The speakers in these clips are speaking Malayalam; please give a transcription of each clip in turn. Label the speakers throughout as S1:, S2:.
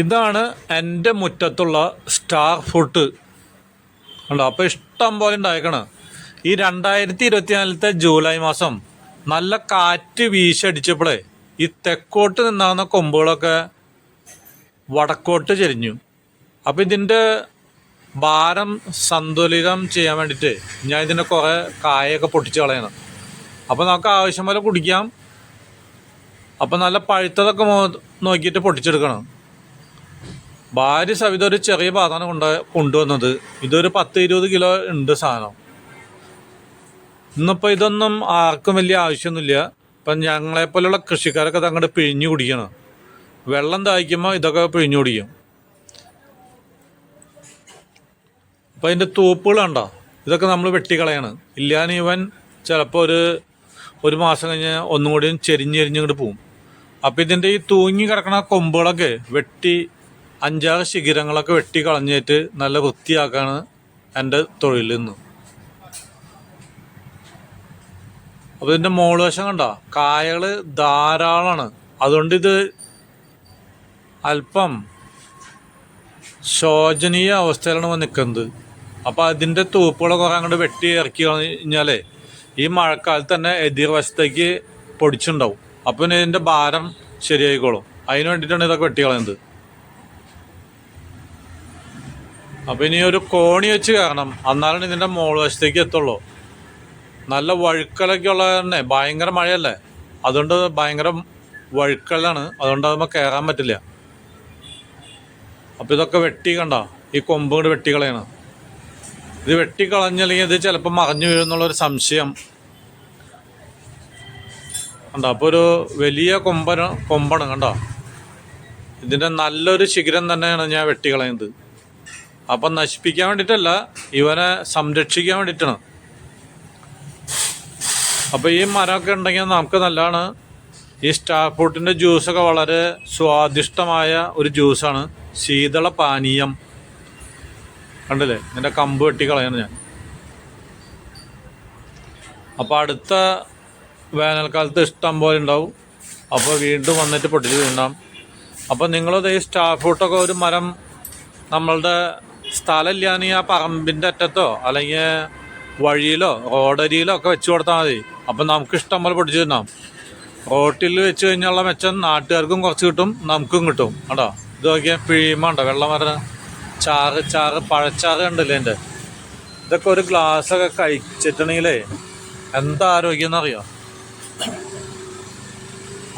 S1: ഇതാണ് എന്റെ മുറ്റത്തുള്ള സ്റ്റാർ ഫുഡ്. ഉണ്ടോ അപ്പോൾ ഇഷ്ടം പോലെ ഉണ്ടായേക്കണ്. ഈ രണ്ടായിരത്തി ഇരുപത്തിനാലിലത്തെ ജൂലൈ മാസം നല്ല കാറ്റ് വീശടിച്ചപ്പോഴേ ഈ തെക്കോട്ട് നിന്നാകുന്ന കൊമ്പുകളൊക്കെ വടക്കോട്ട് ചെരിഞ്ഞു. അപ്പോൾ ഇതിന്റെ ഭാരം സന്തുലിതം ചെയ്യാൻ വേണ്ടിയിട്ട് ഞാൻ ഇതിന്റെ കുറേ കായൊക്കെ പൊട്ടിച്ച് കളയണം. അപ്പോൾ നമുക്ക് ആവശ്യം പോലെ കുടിക്കാം. അപ്പോൾ നല്ല പഴുത്തതൊക്കെ നോക്കിയിട്ട് പൊട്ടിച്ചെടുക്കണം. ഭാര്യ സവിത ഒരു ചെറിയ പാത്രം കൊണ്ട് കൊണ്ടുവന്നത്. ഇതൊരു പത്ത് ഇരുപത് കിലോ ഉണ്ട് സാധനം. ഇന്നിപ്പോൾ ഇതൊന്നും ആർക്കും വലിയ ആവശ്യമൊന്നുമില്ല. ഇപ്പം ഞങ്ങളെപ്പോലുള്ള കൃഷിക്കാരൊക്കെ അങ്ങോട്ട് പിഴിഞ്ഞു കുടിക്കണം. വെള്ളം ദാഹിക്കുമ്പോൾ ഇതൊക്കെ പിഴിഞ്ഞു കുടിക്കും. അപ്പം അതിന്റെ തൂപ്പുകൾ കണ്ടോ? ഇതൊക്കെ നമ്മൾ വെട്ടിക്കളയാണ്. ഇല്ലാന്ന് ഇവൻ ചിലപ്പോൾ ഒരു ഒരു മാസം കഴിഞ്ഞ് ഒന്നും കൂടി ചെരിഞ്ഞെരിഞ്ഞിങ്ങോട്ട് പോവും. അപ്പം ഇതിന്റെ ഈ തൂങ്ങി കിടക്കുന്ന കൊമ്പുകളൊക്കെ വെട്ടി അഞ്ചാറ് ശിഖരങ്ങളൊക്കെ വെട്ടി കളഞ്ഞിട്ട് നല്ല വൃത്തിയാക്കാണ് എന്റെ തൊഴിൽ നിന്ന് അപ്പോൾ ഇതിന്റെ മോൾ വശം കണ്ട? കായകൾ ധാരാളമാണ് അതുകൊണ്ട് ഇത് അല്പം ശോചനീയ അവസ്ഥയിലാണ് നിൽക്കുന്നത്. അപ്പോൾ അതിന്റെ തൂപ്പുകൾ അങ്ങോട്ട് വെട്ടി ഇറക്കി കഴിഞ്ഞാലേ ഈ മഴക്കാലത്ത് തന്നെ എതിർവശത്തേക്ക് പൊടിച്ചുണ്ടാവും. അപ്പോൾ ഇതിന്റെ ഭാരം ശരിയായിക്കോളും. അതിന് വേണ്ടിയിട്ടാണ് ഇതൊക്കെ വെട്ടി കളയുന്നത് അപ്പോൾ ഇനി ഒരു കോണി വെച്ച് കയറണം. എന്നാലാണ് ഇതിന്റെ മോൾ വശത്തേക്ക് എത്തുള്ളൂ. നല്ല വഴുക്കലൊക്കെ ഉള്ള തന്നെ. ഭയങ്കര മഴയല്ലേ? അതുകൊണ്ട് ഭയങ്കര വഴുക്കലാണ്. അതുകൊണ്ട് അതുമ്പോൾ കയറാൻ പറ്റില്ല. അപ്പോൾ ഇതൊക്കെ വെട്ടി കണ്ട. ഈ കൊമ്പ് കൊണ്ട് വെട്ടിക്കളയാണ്. കളയണം ഇത് വെട്ടി കളഞ്ഞല്ലെങ്കിൽ ഇത് ചിലപ്പോൾ മറിഞ്ഞു വീഴുന്നുള്ളൊരു സംശയം. കണ്ടോ? അപ്പോൾ ഒരു വലിയ കൊമ്പന കൊമ്പാണ് കണ്ടോ? ഇതിന്റെ നല്ലൊരു ശിഖരം തന്നെയാണ് ഞാൻ വെട്ടി കളയുന്നത് അപ്പം നശിപ്പിക്കാൻ വേണ്ടിയിട്ടല്ല ഇവനെ സംരക്ഷിക്കാൻ വേണ്ടിയിട്ടാണ്. അപ്പോൾ ഈ മരമൊക്കെ ഉണ്ടെങ്കിൽ നമുക്ക് നല്ലതാണ്. ഈ സ്റ്റാർ ഫ്രൂട്ടിന്റെ ജ്യൂസൊക്കെ വളരെ സ്വാദിഷ്ടമായ ഒരു ജ്യൂസാണ്. ശീതള പാനീയം കണ്ടില്ലേ? എന്റെ കമ്പ് വെട്ടി കളയാണ് ഞാൻ. അപ്പോൾ അടുത്ത വേനൽക്കാലത്ത് ഇഷ്ടം പോലെ ഉണ്ടാവും. അപ്പോൾ വീണ്ടും വന്നിട്ട് പൊട്ടിച്ച് തിന്നാം. അപ്പോൾ നിങ്ങളത് ഈ സ്റ്റാർ ഫ്രൂട്ടൊക്കെ ഒരു മരം നമ്മളുടെ സ്ഥലമില്ലാന്ന് ആ പറമ്പിന്റെ അറ്റത്തോ അല്ലെങ്കിൽ വഴിയിലോ റോഡരിയിലോ ഒക്കെ വെച്ച് കൊടുത്താൽ മതി. അപ്പം നമുക്ക് ഇഷ്ടം പോലെ പൊടിച്ചു തിന്നാം. റോട്ടിൽ വെച്ച് കഴിഞ്ഞുള്ള മെച്ചം നാട്ടുകാർക്കും കുറച്ച് കിട്ടും നമുക്കും കിട്ടും. കേട്ടോ ഇത് നോക്കിയാൽ പിഴിയുമ്പോൾ ഉണ്ടോ വെള്ളം വരുന്ന ചാറ് ചാറ് പഴച്ചാറ് ഉണ്ടല്ലേ എന്റെ? ഇതൊക്കെ ഒരു ഗ്ലാസ്സൊക്കെ കഴിച്ചിട്ടുണ്ടെങ്കിലേ എന്താ ആരോഗ്യം എന്നറിയോ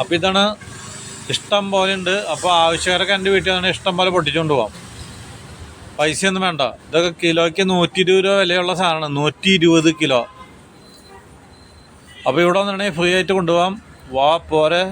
S1: അപ്പം ഇതാണ് ഇഷ്ടം പോലെ ഉണ്ട്. അപ്പോൾ ആവശ്യക്കാരൊക്കെ എന്റെ വീട്ടിൽ തന്നെ ഇഷ്ടം പോലെ പൊട്ടിച്ചുകൊണ്ട് പോവാം. പൈസയൊന്നും വേണ്ട. ഇതൊക്കെ കിലോയ്ക്ക് നൂറ്റി ഇരുപത് രൂപ വിലയുള്ള സാധനമാണ്. നൂറ്റി ഇരുപത് കിലോ. അപ്പോൾ ഇവിടെ വന്നിട്ടുണ്ടെങ്കിൽ ഫ്രീ ആയിട്ട് കൊണ്ടുപോകാം വാ പോരെ.